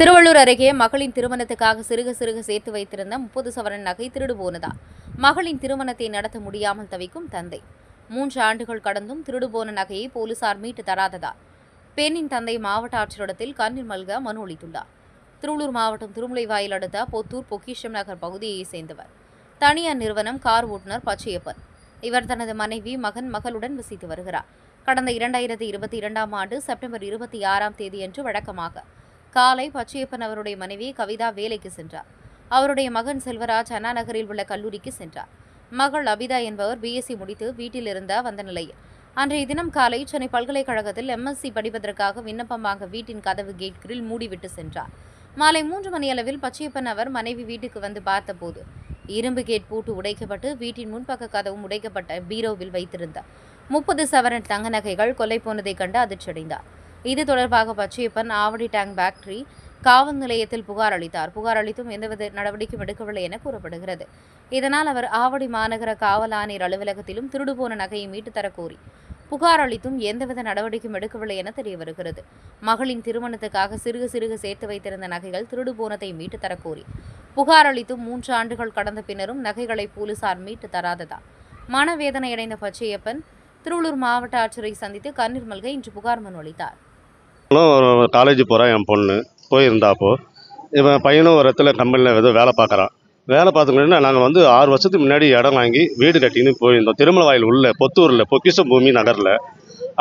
திருவள்ளூர் அருகே மகளின் திருமணத்துக்காக சிறுக சிறுக சேர்த்து வைத்திருந்த முப்பது சவரன் நகை திருடு போனதா மகளின் திருமணத்தை நடத்த முடியாமல் தவிக்கும் தந்தை. மூன்று ஆண்டுகள் கடந்தும் திருடு போன நகையை போலீசார் மீட்டு தராததா. பெண்ணின் தந்தை மாவட்ட ஆட்சியரிடத்தில் கண்ணீர் மல்க மனு அளித்துள்ளார். திருவள்ளூர் மாவட்டம் திருமுலைவாயில் அடுத்த பொத்தூர் பொக்கிஷம் நகர் பகுதியை சேர்ந்தவர். தனியார் நிறுவனம் கார் ஓட்டுநர் பச்சையப்பன். இவர் தனது மனைவி மகன் மகளுடன் வசித்து வருகிறார். கடந்த இரண்டாயிரத்தி இருபத்தி இரண்டாம் ஆண்டு செப்டம்பர் இருபத்தி ஆறாம் தேதியன்று வழக்கமாக காலை பச்சையப்பன் அவருடைய மனைவி கவிதா வேலைக்கு சென்றார். அவருடைய மகன் செல்வராஜ் அண்ணா நகரில் உள்ள கல்லூரிக்கு சென்றார். மகள் அபிதா என்பவர் பிஎஸ்சி முடித்து வீட்டிலிருந்த வந்த நிலையில். அன்றைய தினம் காலை சென்னை பல்கலைக்கழகத்தில் எம்எஸ்சி படிப்பதற்காக விண்ணப்பம் வாங்க வீட்டின் கதவு கேட் கிரில் மூடிவிட்டு சென்றார். மாலை மூன்று மணியளவில் பச்சையப்பன் அவர் மனைவி வீட்டுக்கு வந்து பார்த்தபோது இரும்பு கேட் பூட்டு உடைக்கப்பட்டு வீட்டின் முன்பக்க கதவும் உடைக்கப்பட்ட பீரோவில் வைத்திருந்தார். முப்பது சவரன் தங்க நகைகள் கொலை போனதைக் கண்டு அதிர்ச்சியடைந்தார். இது தொடர்பாக பச்சையப்பன் ஆவடி டேங்க் ஃபேக்டரி காவல் நிலையத்தில் புகார் அளித்தார். புகார் அளித்தும் எந்தவித நடவடிக்கையும் எடுக்கவில்லை என கூறப்படுகிறது. இதனால் அவர் ஆவடி மாநகர காவல் ஆணையர் அலுவலகத்திலும் திருடுபோன நகையை மீட்டு தரக்கோரி புகார் அளித்தும் எந்தவித நடவடிக்கையும் எடுக்கவில்லை என தெரிய வருகிறது. மகளின் திருமணத்துக்காக சிறுக சிறுக சேர்த்து வைத்திருந்த நகைகள் திருடு போனதை மீட்டு தரக்கோரி புகார் அளித்தும் மூன்று ஆண்டுகள் கடந்த பின்னரும் நகைகளை போலீசார் மீட்டு தராததால் மனவேதனையடைந்த பச்சையப்பன் திருவள்ளூர் மாவட்ட ஆட்சியரை சந்தித்து கண்ணீர் மல்க இன்று புகார் மனு அளித்தார். காலேஜ் போகிறான் என் பொண்ணு. போயிருந்தாப்போ இவன் பையனும் ஒரு இடத்துல கம்பெனியில் ஏதோ வேலை பார்க்குறான். வேலை பார்த்துக்கிட்டா நாங்கள் வந்து ஆறு வருஷத்துக்கு முன்னாடி இடம் வாங்கி வீடு கட்டின்னு போயிருந்தோம். திருமல வாயில் உள்ள பொத்தூரில் பொக்கிஷம் பூமி நகரில்.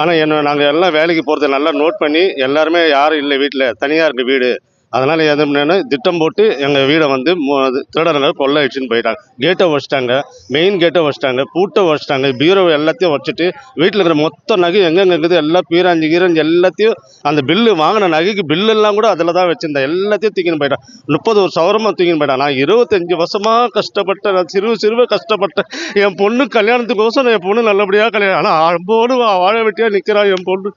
ஆனால் என்ன நாங்கள் எல்லாம் வேலைக்கு போகிறத நல்லா நோட் பண்ணி எல்லாருமே யாரும் இல்லை வீட்டில் தனியாக இருக்குது வீடு. அதனால் எது பண்ணேன்னா திட்டம் போட்டு எங்கள் வீடை வந்து அது திருடர்கள் கொள்ளை அடிச்சுன்னு போயிட்டாங்க. கேட்டை வச்சிட்டாங்க மெயின் கேட்டை வச்சிட்டாங்க பூட்டை வச்சிட்டாங்க பீரோ எல்லாத்தையும் வச்சுட்டு வீட்டில் இருக்கிற மொத்த நகை எங்கெங்கே இருக்குது எல்லாம் பீராஞ்சி கீரஞ்சி எல்லாத்தையும் அந்த பில்லு வாங்கின நகைக்கு பில்லு எல்லாம் கூட அதில் தான் வச்சுருந்தேன். எல்லாத்தையும் தூக்கின்னு போயிட்டான். முப்பது ஒரு சவரமாக தூக்கின்னு போயிட்டேன். நான் இருபத்தஞ்சி வருஷமாக கஷ்டப்பட்டேன். நான் சிறு சிறுவ கஷ்டப்பட்டேன். என் பொண்ணு கல்யாணத்துக்கோசரம் என் பொண்ணு நல்லபடியாக கல்யாணம் ஆனால் அம்போடு வாழ வெட்டியாக நிற்கிறா என் பொண்ணு.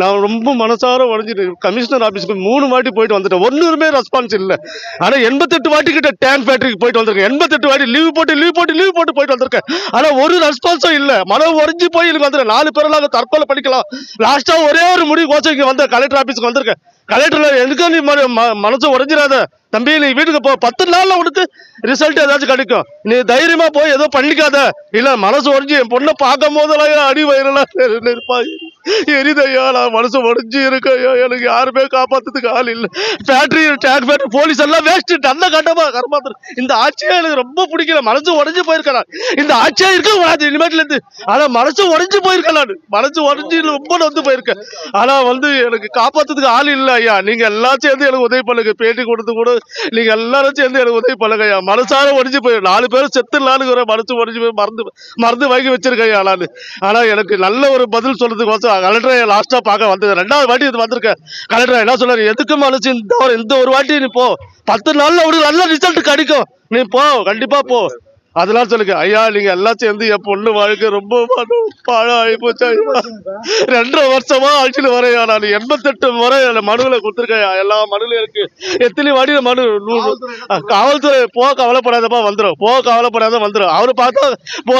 நான் ரொம்ப மனசார உடஞ்சிட்டு கமிஷனர் ஆஃபீஸ்க்கு மூணு வாட்டி போயிட்டு வந்துட்டேன். ஒன்றுமே ரெஸ்பான்ஸ் இல்லை. ஆனால் எண்பத்தெட்டு வாட்டி கிட்ட டேங்க் ஃபேக்டரிக்கு போயிட்டு வந்திருக்கேன். எண்பத்தெட்டு வாட்டி லீவ் போட்டு லீவ் போட்டு லீவ் போட்டு போயிட்டு வந்திருக்கேன். ஆனால் ஒரு ரெஸ்பான்ஸும் இல்லை. மனம் உறைஞ்சி போய் எனக்கு வந்துடுறேன் நாலு பேரெல்லாம் தற்கொலை படிக்கலாம் லாஸ்ட்டாக ஒரே ஒரு முடிவு கோச்சம் இங்கே வந்த கலெக்டர் ஆஃபீஸுக்கு வந்திருக்கேன். கலெக்டரில் எதுக்கும் நீ ம- மனசு உடஞ்சிடாத தம்பி நீ வீட்டுக்கு போ. பத்து நாள்ல உனக்கு ரிசல்ட் ஏதாச்சும் கிடைக்கும். நீ தைரியமா போய் ஏதோ பண்ணிக்காத. இல்ல மனசு உடஞ்சி என் பொண்ணை பார்க்கும் போதெல்லாம் அடி வயிறெல்லாம் இருப்பா எரிதையா நான் மனசு உடஞ்சி இருக்கையா எனக்கு யாருமே காப்பாத்துறதுக்கு ஆள் இல்லை. ஃபேக்டரி டேக் ஃபேக்டரி போலீஸ் எல்லாம் வேஸ்ட் நல்ல கட்டமா கரமாத்திர இந்த ஆட்சியே எனக்கு ரொம்ப பிடிக்கல. மனசு உடஞ்சி போயிருக்கேன் இந்த ஆட்சியா இருக்க கூடாது இனிமேட்ல இருந்து. ஆனா மனசு உடஞ்சி போயிருக்கேன் நான். மனசு உடஞ்சி ரொம்ப வந்து போயிருக்கேன். ஆனா வந்து எனக்கு காப்பாத்துறதுக்கு ஆள் இல்லை. ஐயா நீங்க எல்லாம் சேர்ந்து எனக்கு உதவி பண்ணுங்க. பேட்டி கொடுத்து கூட நீங்க எல்லாரும் சேர்ந்து எனக்கு உதவி பண்ணுங்க ஐயா. மனசார உடைஞ்சு போய் நாலு பேரும் செத்துலான்னு மனசு உடஞ்சு போய் மருந்து மருந்து வாங்கி வச்சிருக்கேன் ஐயா நான். ஆனா எனக்கு நல்ல ஒரு பதில் சொல்றதுக்கோசம் கலெக்டரை லாஸ்டா பார்க்க வந்தது. ரெண்டாவது வாட்டி இது வந்திருக்கேன். கலெக்டர் என்ன சொல்றாரு எதுக்கு மனசு இந்த ஒரு இந்த ஒரு வாட்டி நீ போ. பத்து நாள்ல அவனுக்கு நல்ல ரிசல்ட் கிடைக்கும். நீ போ கண்டிப்பா போ. அதெல்லாம் சொல்லுங்க. ஐயா நீங்க எல்லாம் சேர்ந்து என் பொண்ணு வாழ்க்கை ரொம்ப பாழம் ஆகி போச்சு ரெண்டரை வருஷமா அழிச்சுட்டு வரையா நான் எண்பத்தெட்டு முறை மனுவில் கொடுத்துருக்கேன் எல்லா மனுவிலும் இருக்கு. எத்தனை வாடி மனு? நூறு. காவல்துறை போ கவலைப்படாதப்பா வந்துடும் போ கவலைப்படாத வந்துடும் அவரு பார்த்தா போ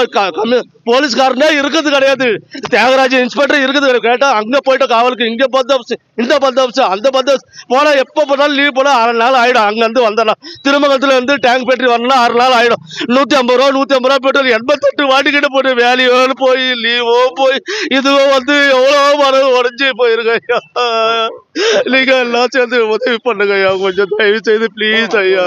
போலீஸ்காரனே இருக்கிறது கிடையாது. தியாகராஜ் இன்ஸ்பெக்டர் இருக்குது கிடையாது. கேட்டா அங்க போயிட்டு காவலுக்கு இங்க பந்தோபஸ்து இந்த பந்தோபஸ்து அந்த பந்தோபஸ்து போனா எப்ப போனாலும் லீவ் போனா அரை நாள் ஆயிடும். அங்க இருந்து வந்தலாம் திருமங்கலத்துல இருந்து டேங்க் பேட்டரி வரணும் ஆறு நாள் ஆயிடும். நூத்தி ஐம்பது ரூபா நூத்தி ஐம்பது ரூபா பெட்ரோல் எண்பத்தெட்டு வாட்டிக்கிட்ட போட்டு வேலையோ போய் லீவோ போய் இதுவோ வந்து எவ்வளவோ மரம் உடஞ்சி போயிருக்க ஐயா. நீங்க எல்லாம் சேர்ந்து உதவி பண்ணுங்க ஐயா. கொஞ்சம் தயவு செய்து ப்ளீஸ் ஐயா.